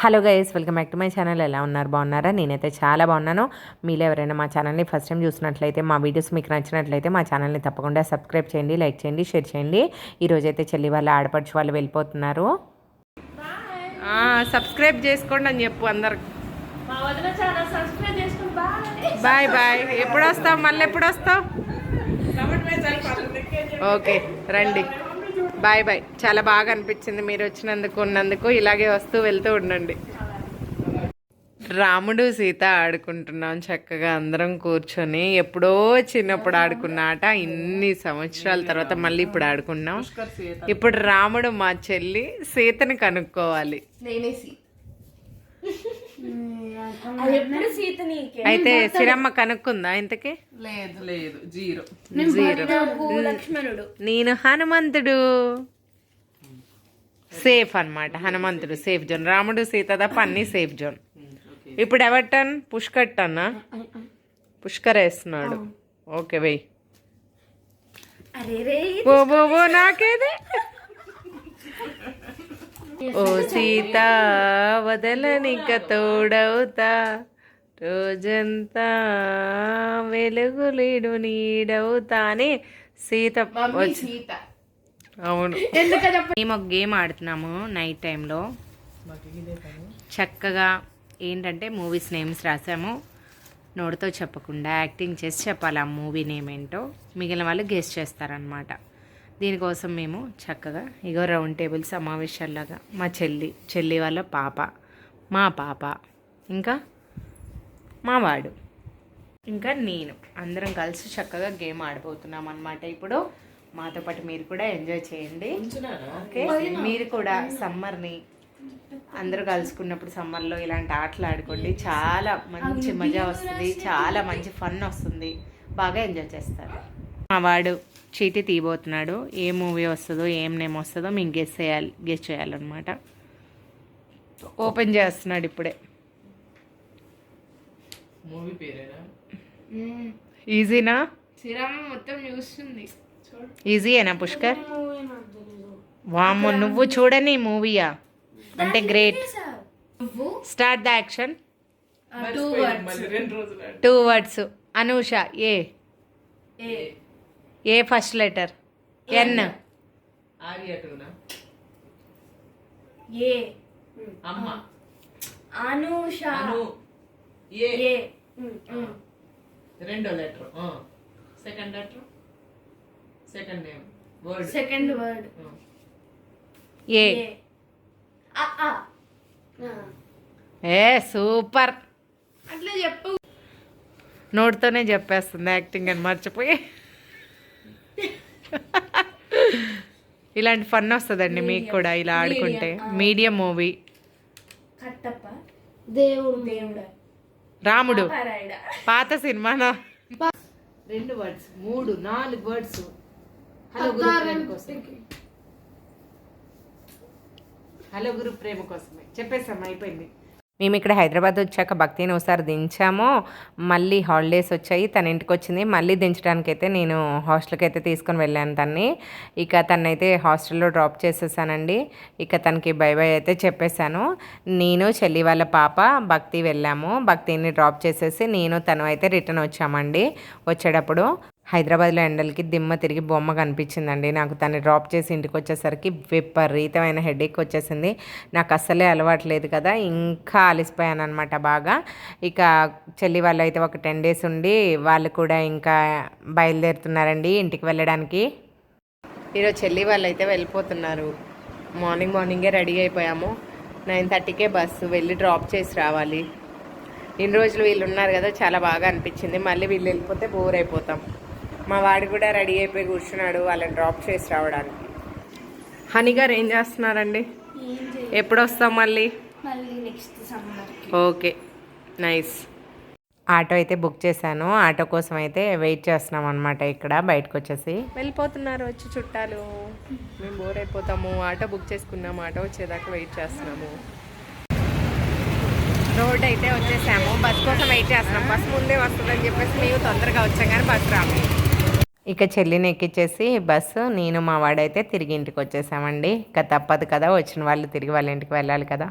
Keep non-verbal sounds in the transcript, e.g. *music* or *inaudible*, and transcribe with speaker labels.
Speaker 1: Hello guys welcome back to my channel. ఎలా ఉన్నారు? బాగున్నారా? నేనైతే చాలా బాగున్నాను. మీరు ఎవరైనా మా ఛానల్ని ఫస్ట్ టైం చూసినట్లయితే మా వీడియోస్ మీకు నచ్చినట్లయితే మా ఛానల్ని తప్పకుండా సబ్స్క్రైబ్ చేయండి లైక్ చేయండి షేర్ చేయండి. ఈరోజైతే చెల్లి వాళ్ళ ఆడపడుచు వాళ్ళు వెళ్ళిపోతున్నారు. సబ్స్క్రైబ్ చేసుకోండి అని చెప్పు అందరికి.
Speaker 2: మా వదిన చాలా సబ్స్క్రైబ్ చేసుకుని బాయ్.
Speaker 1: Bye bye. ఎప్పుడు వస్తావు మళ్ళీ ఎప్పుడు వస్తావు ఓకే రండి. Bye bye. చాలా బాగా అనిపించింది మీరు వచ్చినందుకు ఉన్నందుకు. ఇలాగే వస్తూ వెళ్తూ ఉండండి. రాముడు సీత ఆడుకుంటున్నాం చక్కగా అందరం కూర్చొని. ఎప్పుడో చిన్నప్పుడు ఆడుకున్న ఆట ఇన్ని సంవత్సరాల తర్వాత మళ్ళీ ఇప్పుడు ఆడుకున్నాం. ఇప్పుడు రాముడు మా చెల్లి సీతని కనుక్కోవాలి.
Speaker 2: నేనేసి
Speaker 1: అయితే సిరమ్మ కనుక్కుందా ఇంతకీ?
Speaker 3: లేదు లేదు జీరో.
Speaker 1: జీరో. నేను హనుమంతుడు. సేఫ్ అన్నమాట హనుమంతుడు సేఫ్ జోన్. రాముడు సీత తప్ప అన్ని సేఫ్ జోన్. ఇప్పుడు ఎవర్ పుష్కర్ టన్నా పుష్కర్ వేస్తున్నాడు. ఓకే వెయ్యి.
Speaker 2: అరే రే
Speaker 1: ఓ ఓ ఓ నాకేది? *laughs* ఓ సీత వదలనిక తోడవుతా. రోజంతా వెలుగులీడు నీడవుతా అని సీత అవును. మేము ఒక గేమ్ ఆడుతున్నాము నైట్ టైంలో. చక్కగా ఏంటంటే మూవీస్ నేమ్స్ రాసాము. నోటితో చెప్పకుండా యాక్టింగ్ చేసి చెప్పాలి ఆ మూవీ నేమ్ ఏంటో. మిగిలిన వాళ్ళు గెస్ట్ చేస్తారనమాట దీనికోసం మేము చక్కగా ఇగో రౌండ్ టేబుల్ సమావేశాల్లాగా మా చెల్లి చెల్లి వాళ్ళ పాప మా పాప ఇంకా మా వాడు ఇంకా నేను అందరం కలిసి చక్కగా గేమ్ ఆడిపోతున్నాం అనమాట ఇప్పుడు మాతో పాటు మీరు కూడా ఎంజాయ్ చేయండి. ఓకే? మీరు కూడా సమ్మర్ని అందరూ కలుసుకున్నప్పుడు సమ్మర్లో ఇలాంటి ఆటలు ఆడుకోండి. చాలా మంచి మజా వస్తుంది చాలా మంచి ఫన్ వస్తుంది. బాగా ఎంజాయ్ చేస్తారు. మా వాడు చీటీ తీయబోతున్నాడు. ఏ మూవీ వస్తుందో ఏం నేమ్ వస్తుందో మేము గెస్ చేయాలి గెస్ చేయాలన్నమాట. ఓపెన్ చేస్తున్నాడు ఇప్పుడే.
Speaker 3: మూవీ పేరేనా?
Speaker 1: ఈజీనా
Speaker 2: శ్రీరామ మొత్తం చూస్తుంది.
Speaker 1: ఈజీయేనా పుష్కర్? వామ్మో నువ్వు చూడని మూవీయా? అంటే great start the action.
Speaker 2: Two
Speaker 1: words Anusha A?
Speaker 2: A
Speaker 1: first letter? N.
Speaker 2: A.
Speaker 3: అమ్మ.
Speaker 2: అనూష.
Speaker 3: అను. ఏ. రెండో letter. Second letter? Second name. Word
Speaker 2: second word.
Speaker 1: A.
Speaker 2: A
Speaker 1: super.
Speaker 2: అట్లా చెప్పు.
Speaker 1: నోటితోనే చెప్పేస్తుంది యాక్టింగ్ అని మర్చిపోయి. ఇలాంటి ఫన్ వస్తుందండి మీకు కూడా ఇలా ఆడుకుంటే. Medium movie
Speaker 2: Kattappa. దేవుడు. దేవుడా.
Speaker 1: రాముడు. పాత సినిమానా? రెండు వర్డ్స్ మూడు నాలుగు వర్డ్స్ హలో గురు ప్రేమ కోసం హలో గురు ప్రేమ కోసమే. చెప్పేసాం అయిపోయింది. మేము ఇక్కడ హైదరాబాద్ వచ్చాక భక్తిని ఒకసారి దించాము. మళ్ళీ హాలిడేస్ వచ్చాయి. తన ఇంటికి వచ్చింది. మళ్ళీ దించడానికి అయితే నేను హాస్టల్కి అయితే తీసుకొని వెళ్ళాను తన్ని. ఇక తనైతే హాస్టల్లో డ్రాప్ చేసేసానండి. ఇక తనకి బై బై అయితే చెప్పేశాను. నేను చెల్లి వాళ్ళ పాప భక్తి వెళ్ళాము. భక్తిని డ్రాప్ చేసేసి నేను తను అయితే రిటర్న్ వచ్చామండి. వచ్చేటప్పుడు హైదరాబాద్లో ఎండలకి దిమ్మ తిరిగి బొమ్మ కనిపించిందండి. నాకు తను డ్రాప్ చేసి ఇంటికి వచ్చేసరికి విపరీతమైన హెడేక్ వచ్చేసింది. నాకు అస్సలే అలవాట్లేదు కదా ఇంకా అలసిపోయాను అనమాట బాగా. ఇక చెల్లి వాళ్ళు అయితే ఒక టెన్ డేస్ ఉండి వాళ్ళు కూడా ఇంకా బయలుదేరుతున్నారండి ఇంటికి వెళ్ళడానికి. ఈరోజు చెల్లి వాళ్ళు అయితే వెళ్ళిపోతున్నారు. మార్నింగ్ మార్నింగే రెడీ అయిపోయాము. నైన్ థర్టీకే బస్సు వెళ్ళి డ్రాప్ చేసి రావాలి. ఇన్ని రోజులు వీళ్ళు ఉన్నారు కదా చాలా బాగా అనిపించింది. మళ్ళీ వీళ్ళు వెళ్ళిపోతే బోర్ అయిపోతాం. మా వాడు కూడా రెడీ అయిపోయి కూర్చున్నాడు వాళ్ళని డ్రాప్ చేసి రావడానికి. హనీ గారు ఏం చేస్తున్నారండి? ఎప్పుడు వస్తాం మళ్ళీ? Okay nice. ఆటో అయితే బుక్ చేశాను ఆటో కోసం అయితే వెయిట్ చేస్తున్నాం అనమాట ఇక్కడ బయటకు వచ్చేసి వెళ్ళిపోతున్నారు వచ్చి చుట్టాలు. మేము బోర్ అయిపోతాము ఆటో బుక్ చేసుకున్నాము ఆటో వచ్చేదాకా వెయిట్ చేస్తున్నాము. రోడ్ అయితే వచ్చేసాము బస్ కోసం వెయిట్ చేస్తున్నాం బస్ ముందే వస్తుందని చెప్పేసి మేము తొందరగా వచ్చాం కానీ బస్ రాము ఇక చెల్లిని ఎక్కిచ్చేసి బస్సు నేను మా వాడైతే తిరిగి ఇంటికి వచ్చేసామండి ఇక తప్పదు కదా వచ్చిన వాళ్ళు తిరిగి వాళ్ళ ఇంటికి వెళ్ళాలి కదా.